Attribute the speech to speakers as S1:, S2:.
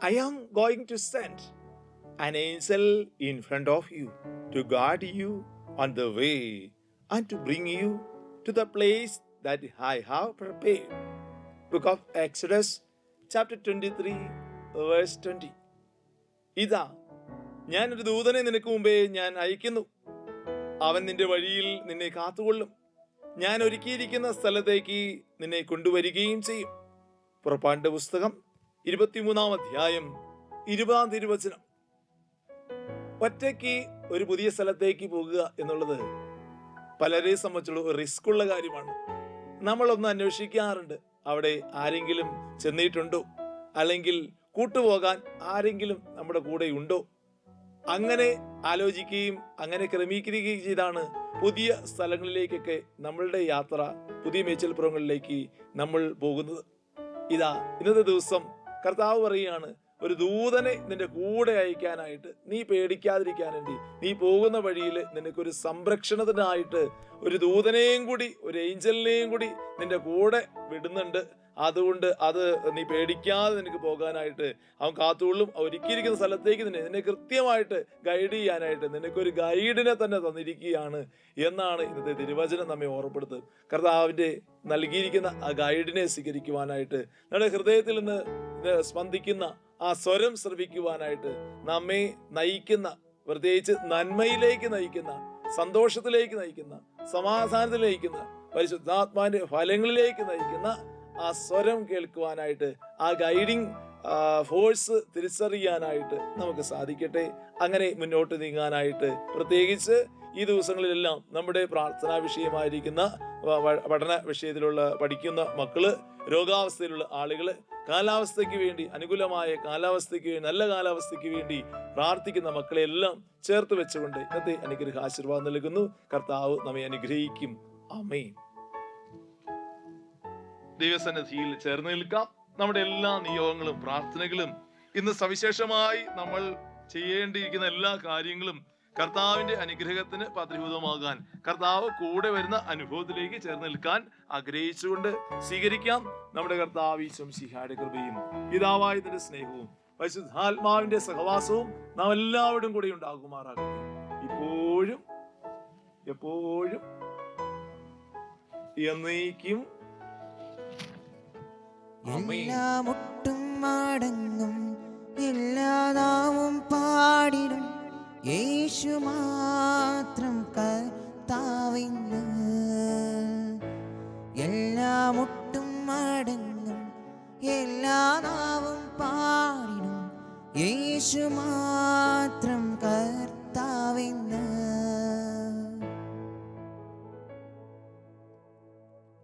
S1: I am going to send an angel in front of you to guard you on the way and to bring you to the place that I have prepared. Book of Exodus, chapter 23, verse 20. ഇതാ ഞാനൊരു ദൂതനെ നിനക്ക് മുമ്പേ ഞാൻ അയക്കുന്നു അവൻ നിന്റെ വഴിയിൽ നിന്നെ കാത്തുകൊള്ളും ഞാൻ ഒരുക്കിയിരിക്കുന്ന സ്ഥലത്തേക്ക് നിന്നെ കൊണ്ടുവരികയും ചെയ്യും. പുറപ്പാടിന്റെ പുസ്തകം ഇരുപത്തിമൂന്നാം അധ്യായം ഇരുപതാം തിരുവചനം. ഒറ്റയ്ക്ക് ഒരു പുതിയ സ്ഥലത്തേക്ക് പോകുക എന്നുള്ളത് പലരെ സംബന്ധിച്ചുള്ള ഒരു റിസ്ക് ഉള്ള കാര്യമാണ്. നമ്മളൊന്ന് അന്വേഷിക്കാറുണ്ട് അവിടെ ആരെങ്കിലും ചെന്നിട്ടുണ്ടോ? അല്ലെങ്കിൽ കൂട്ടുപോകാൻ ആരെങ്കിലും നമ്മുടെ കൂടെ ഉണ്ടോ? അങ്ങനെ ആലോചിക്കുകയും അങ്ങനെ ക്രമീകരിക്കുകയും ചെയ്താണ് പുതിയ സ്ഥലങ്ങളിലേക്കൊക്കെ നമ്മളുടെ യാത്ര പുതിയ മേച്ചൽപ്പുറങ്ങളിലേക്ക് നമ്മൾ പോകുന്നത്. ഇതാ ഇന്നത്തെ ദിവസം കർത്താവ് പറയുകയാണ് ഒരു ദൂതനെ നിന്റെ കൂടെ അയക്കാനായിട്ട് നീ പേടിക്കാതിരിക്കാൻ വേണ്ടി നീ പോകുന്ന വഴിയിൽ നിനക്കൊരു സംരക്ഷണത്തിനായിട്ട് ഒരു ദൂതനെയും കൂടി ഒരു ഏഞ്ചലിനെയും കൂടി നിന്റെ കൂടെ വിടുന്നുണ്ട്. അതുകൊണ്ട് അത് നീ പേടിക്കാതെ നിനക്ക് പോകാനായിട്ട് അവൻ കാത്തുകൊള്ളും. ഒരുക്കിയിരിക്കുന്ന സ്ഥലത്തേക്ക് നിന്നെ നിന്നെ കൃത്യമായിട്ട് ഗൈഡ് ചെയ്യാനായിട്ട് നിനക്കൊരു ഗൈഡിനെ തന്നെ തന്നിരിക്കുകയാണ് എന്നാണ് ഇന്നത്തെ തിരുവചനം നമ്മെ ഓർമ്മപ്പെടുത്തുന്നത്. കർത്താവിന്റെ നൽകിയിരിക്കുന്ന ആ ഗൈഡിനെ സ്വീകരിക്കുവാനായിട്ട് നമ്മുടെ ഹൃദയത്തിൽ നിന്ന് സ്പന്ദിക്കുന്ന ആ സ്വരം ശ്രവിക്കുവാനായിട്ട് നമ്മെ നയിക്കുന്ന പ്രത്യേകിച്ച് നന്മയിലേക്ക് നയിക്കുന്ന സന്തോഷത്തിലേക്ക് നയിക്കുന്ന സമാധാനത്തിലേക്ക് നയിക്കുന്ന പരിശുദ്ധാത്മാവിന്റെ ഫലങ്ങളിലേക്ക് നയിക്കുന്ന ആ സ്വരം കേൾക്കുവാനായിട്ട് ആ ഗൈഡിങ് ഫോഴ്സ് തിരിച്ചറിയാനായിട്ട് നമുക്ക് സാധിക്കട്ടെ. അങ്ങനെ മുന്നോട്ട് നീങ്ങാനായിട്ട് പ്രത്യേകിച്ച് ഈ ദിവസങ്ങളിലെല്ലാം നമ്മുടെ പ്രാർത്ഥനാ വിഷയമായിരിക്കുന്ന പഠന വിഷയത്തിലുള്ള പഠിക്കുന്ന മക്കൾ രോഗാവസ്ഥയിലുള്ള ആളുകൾ കാലാവസ്ഥയ്ക്ക് വേണ്ടി അനുകൂലമായ കാലാവസ്ഥയ്ക്ക് വേണ്ടി നല്ല കാലാവസ്ഥയ്ക്ക് വേണ്ടി പ്രാർത്ഥിക്കുന്ന മക്കളെ എല്ലാം ചേർത്ത് വെച്ചുകൊണ്ട് ഇന്നത്തെ അനുഗ്രഹ ആശീർവാദം നൽകുന്നു. കർത്താവ് നമ്മെ അനുഗ്രഹിക്കും. അമേൻ ദൈവസന്നിധിയിൽ ചേർന്ന് നിൽക്കാം നമ്മുടെ എല്ലാ നിയോഗങ്ങളും പ്രാർത്ഥനകളും ഇന്ന് സവിശേഷമായി നമ്മൾ ചെയ്യേണ്ടിയിരിക്കുന്ന എല്ലാ കാര്യങ്ങളും കർത്താവിന്റെ അനുഗ്രഹത്തിന് പത്രീഭൂതമാകാൻ കർത്താവ് കൂടെ വരുന്ന അനുഭവത്തിലേക്ക് ചേർന്ന് നിൽക്കാൻ ആഗ്രഹിച്ചുകൊണ്ട് സ്വീകരിക്കാം നമ്മുടെ കർത്താവ് ശംസിഹായുടെ കൃപയും പിതാവായതിന്റെ സ്നേഹവും പരിശുദ്ധാത്മാവിന്റെ സഹവാസവും നാം എല്ലാവരും കൂടെ ഉണ്ടാകുമാറാകട്ടെ ഇപ്പോഴും എപ്പോഴും എന്നേക്കും.
S2: എല്ലാ ഒട്ടും മടങ്ങും എല്ലാ നാവും പാടിടും യേശു മാത്രം കർത്താവിന്ന്. എല്ലാ ഒട്ടും മടങ്ങും എല്ലാ നാവും പാടിടും യേശു മാത്രം